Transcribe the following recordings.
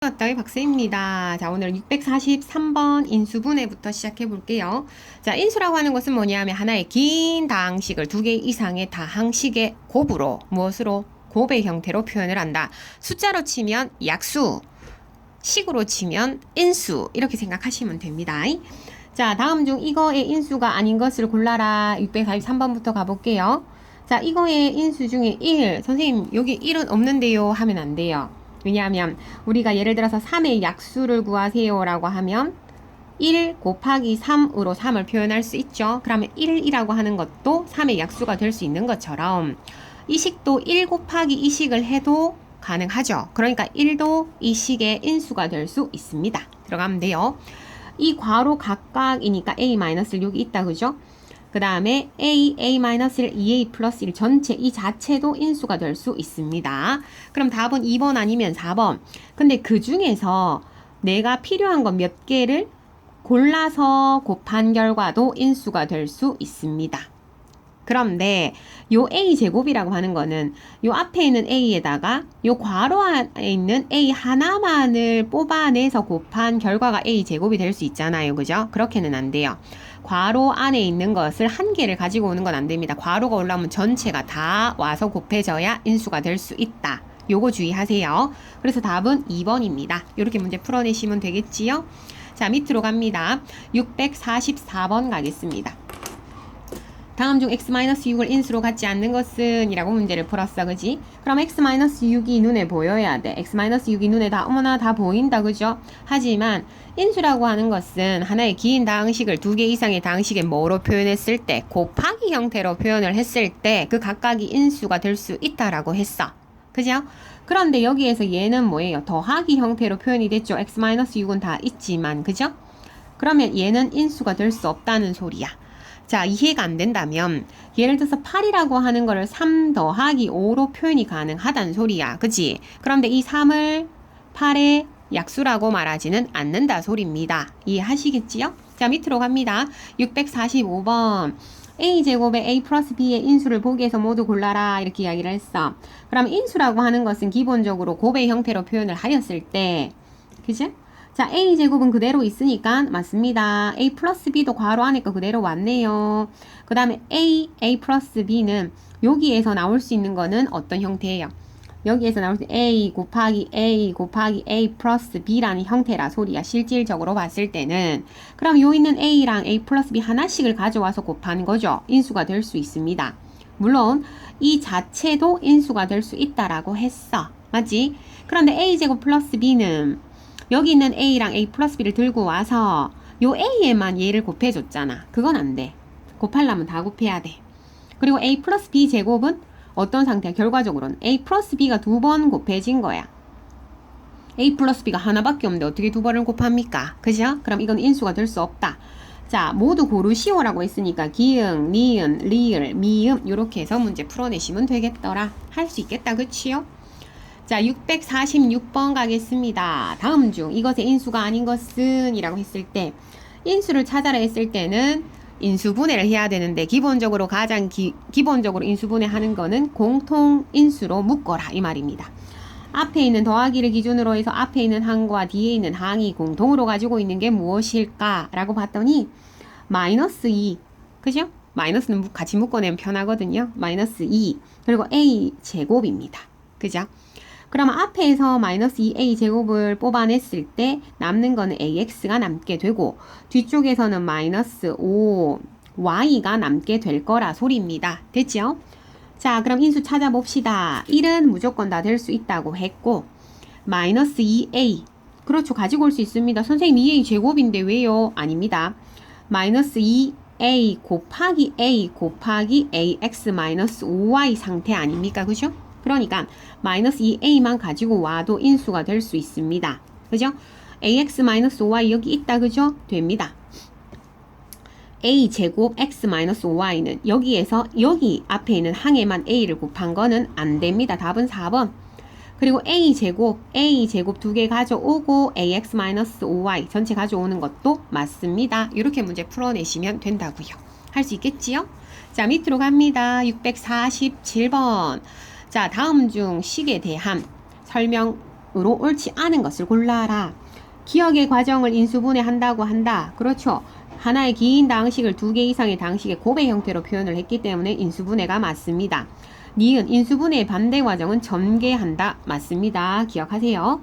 따의 박세입니다. 자, 오늘 643번 인수분해부터 시작해 볼게요. 자, 인수라고 하는 것은 뭐냐면 하나의 긴 다항식을 두 개 이상의 다항식의 곱으로 무엇으로 곱의 형태로 표현을 한다. 숫자로 치면 약수, 식으로 치면 인수 이렇게 생각하시면 됩니다. 자, 다음 중 이거의 인수가 아닌 것을 골라라. 643번부터 가볼게요. 자, 이거의 인수 중에 1. 선생님, 여기 1은 없는데요. 하면 안 돼요. 왜냐하면 우리가 예를 들어서 3의 약수를 구하세요라고 하면 1 곱하기 3으로 3을 표현할 수 있죠. 그러면 1이라고 하는 것도 3의 약수가 될 수 있는 것처럼 이 식도 1 곱하기 이 식을 해도 가능하죠. 그러니까 1도 이 식의 인수가 될 수 있습니다. 들어가면 돼요. 이 괄호 각각이니까 a-를 여기 있다 그죠? 그 다음에 a, a-1, 2a 플러스 1 전체 이 자체도 인수가 될 수 있습니다. 그럼 답은 2번 아니면 4번. 근데 그 중에서 내가 필요한 건몇 개를 골라서 곱한 결과도 인수가 될 수 있습니다. 그런데 요 a 제곱이라고 하는 거는 요 앞에 있는 a에다가 요 괄호 안에 있는 a 하나만을 뽑아내서 곱한 결과가 a 제곱이 될 수 있잖아요. 그죠? 그렇게는 안 돼요. 괄호 안에 있는 것을 한 개를 가지고 오는 건 안 됩니다. 괄호가 올라오면 전체가 다 와서 곱해져야 인수가 될 수 있다. 요거 주의하세요. 그래서 답은 2번입니다. 이렇게 문제 풀어내시면 되겠지요? 자, 밑으로 갑니다. 644번 가겠습니다. 다음 중 x-6을 인수로 갖지 않는 것은 이라고 문제를 풀었어 그지? 그럼 x-6이 눈에 보여야 돼 x-6이 눈에 다 어머나 다 보인다 그죠? 하지만 인수라고 하는 것은 하나의 긴 다항식을 두 개 이상의 다항식에 뭐로 표현했을 때 곱하기 형태로 표현을 했을 때 그 각각이 인수가 될 수 있다라고 했어 그죠? 그런데 여기에서 얘는 뭐예요? 더하기 형태로 표현이 됐죠 x-6은 다 있지만 그죠? 그러면 얘는 인수가 될 수 없다는 소리야 자, 이해가 안 된다면 예를 들어서 8이라고 하는 거를 3 더하기 5로 표현이 가능하다는 소리야. 그치? 그런데 이 3을 8의 약수라고 말하지는 않는다 소리입니다. 이해하시겠지요? 자, 밑으로 갑니다. 645번. a제곱에 a 플러스 b의 인수를 보기에서 모두 골라라 이렇게 이야기를 했어. 그럼 인수라고 하는 것은 기본적으로 곱의 형태로 표현을 하였을 때 그치? 자, a 제곱은 그대로 있으니까 맞습니다. a 플러스 b도 괄호 거 그대로 왔네요. 그 다음에 a, a 플러스 b는 여기에서 나올 수 있는 거는 어떤 형태예요? 여기에서 나올 수 a 곱하기 a 곱하기 a 플러스 b라는 형태라 소리야. 실질적으로 봤을 때는. 그럼 요 있는 a랑 a 플러스 b 하나씩을 가져와서 곱하는 거죠. 인수가 될 수 있습니다. 물론 이 자체도 인수가 될 수 있다라고 했어. 맞지? 그런데 a제곱 플러스 b는 여기 있는 A랑 A 플러스 B를 들고 와서 요 A에만 얘를 곱해줬잖아. 그건 안 돼. 곱하려면 다 곱해야 돼. 그리고 A 플러스 B 제곱은 어떤 상태야? 결과적으로는 A 플러스 B가 두 번 곱해진 거야. A 플러스 B가 하나밖에 없는데 어떻게 두 번을 곱합니까? 그죠? 그럼 이건 인수가 될 수 없다. 자, 모두 고르시오라고 했으니까 기응, 니은, 리을, 미음 이렇게 해서 문제 풀어내시면 되겠더라. 할 수 있겠다. 그치요? 자, 646번 가겠습니다. 다음 중 이것의 인수가 아닌 것은 이라고 했을 때 인수를 찾아라 했을 때는 인수분해를 해야 되는데 기본적으로 가장 기, 기본적으로 인수분해하는 거는 공통 인수로 묶어라 이 말입니다. 앞에 있는 더하기를 기준으로 해서 앞에 있는 항과 뒤에 있는 항이 공통으로 가지고 있는 게 무엇일까? 라고 봤더니 마이너스 2 그죠? 마이너스는 같이 묶어내면 편하거든요. 마이너스 2 그리고 a 제곱입니다. 그죠? 그럼 앞에서 마이너스 2a 제곱을 뽑아냈을 때 남는 거는 ax가 남게 되고 뒤쪽에서는 마이너스 5y가 남게 될 거라 소리입니다. 됐죠? 자 그럼 인수 찾아봅시다. 1은 무조건 다 될 수 있다고 했고 마이너스 2a 그렇죠 가지고 올 수 있습니다. 선생님 2a 제곱인데 왜요? 아닙니다. 마이너스 2a 곱하기 a 곱하기 ax 마이너스 5y 상태 아닙니까? 그죠? 그러니까 마이너스 2a만 가지고 와도 인수가 될 수 있습니다. 그죠? ax 마이너스 5y 여기 있다 그죠? 됩니다. a 제곱 x 마이너스 5y는 여기에서 여기 앞에 있는 항에만 a를 곱한 거는 안 됩니다. 답은 4번. 그리고 a 제곱, a 제곱 두 개 가져오고 ax 마이너스 5y 전체 가져오는 것도 맞습니다. 이렇게 문제 풀어내시면 된다고요. 할 수 있겠지요? 자, 밑으로 갑니다. 647번. 자, 다음 중 식에 대한 설명 으로 옳지 않은 것을 골라라. 기억의 과정을 인수분해 한다고 한다. 그렇죠. 하나의 긴 당식을 두 개 이상의 당식의 곱의 형태로 표현을 했기 때문에 인수분해가 맞습니다. 니은 인수분해의 반대 과정은 전개한다. 맞습니다. 기억하세요.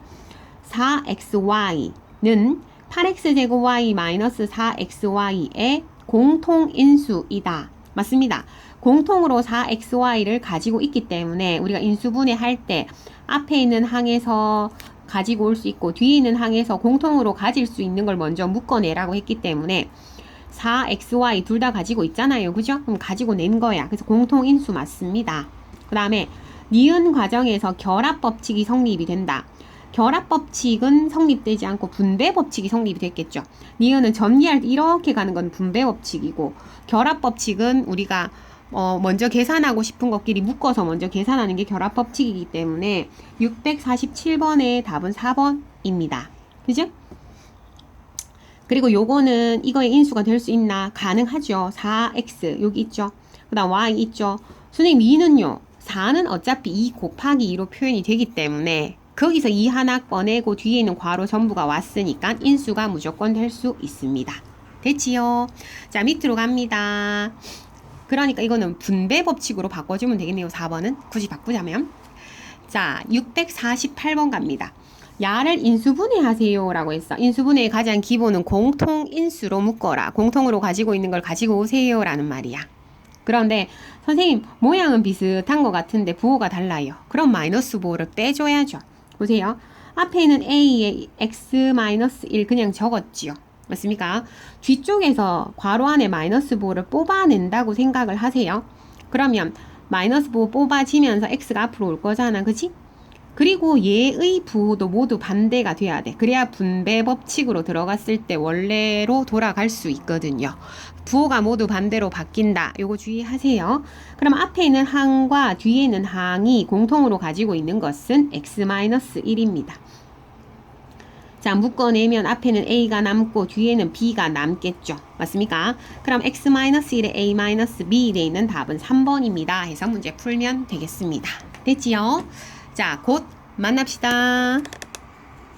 4xy는 8x제곱 y 마이너스 4xy의 공통인수이다. 맞습니다. 공통으로 4xy를 가지고 있기 때문에 우리가 인수분해 할 때 앞에 있는 항에서 가지고 올 수 있고 뒤에 있는 항에서 공통으로 가질 수 있는 걸 먼저 묶어내라고 했기 때문에 4xy 둘 다 가지고 있잖아요. 그죠? 그럼 가지고 낸 거야. 그래서 공통인수 맞습니다. 그 다음에 니은 과정에서 결합 법칙이 성립이 된다. 결합 법칙은 성립되지 않고 분배 법칙이 성립이 됐겠죠. 니은은 전리할 때 이렇게 가는 건 분배 법칙이고 결합 법칙은 우리가 어, 먼저 계산하고 싶은 것끼리 묶어서 먼저 계산하는 게 결합 법칙이기 때문에 647번의 답은 4번입니다. 그죠? 그리고 요거는 이거의 인수가 될 수 있나? 가능하죠. 4x 여기 있죠. 그 다음 y 있죠. 선생님 2는요. 4는 어차피 2 곱하기 2로 표현이 되기 때문에 거기서 2 하나 꺼내고 뒤에 있는 괄호 전부가 왔으니까 인수가 무조건 될 수 있습니다. 됐지요? 자 밑으로 갑니다. 그러니까 이거는 분배 법칙으로 바꿔주면 되겠네요. 4번은 굳이 바꾸자면 자 648번 갑니다. 야를 인수분해 하세요 라고 했어. 인수분해의 가장 기본은 공통인수로 묶어라. 공통으로 가지고 있는 걸 가지고 오세요 라는 말이야. 그런데 선생님 모양은 비슷한 것 같은데 부호가 달라요. 그럼 마이너스 부호를 빼줘야죠. 보세요. 앞에 있는 a에 x-1 그냥 적었지요. 맞습니까? 뒤쪽에서 괄호 안에 마이너스 부호를 뽑아낸다고 생각을 하세요. 그러면 마이너스 부호 뽑아지면서 x가 앞으로 올 거잖아. 그치? 그리고 얘의 부호도 모두 반대가 돼야 돼. 그래야 분배 법칙으로 들어갔을 때 원래로 돌아갈 수 있거든요. 부호가 모두 반대로 바뀐다. 요거 주의하세요. 그럼 앞에 있는 항과 뒤에 있는 항이 공통으로 가지고 있는 것은 x-1입니다. 자, 묶어내면 앞에는 a가 남고 뒤에는 b가 남겠죠. 맞습니까? 그럼 x-1에 a-b 돼 있는 답은 3번입니다. 해서 문제 풀면 되겠습니다. 됐지요? 자, 곧 만납시다.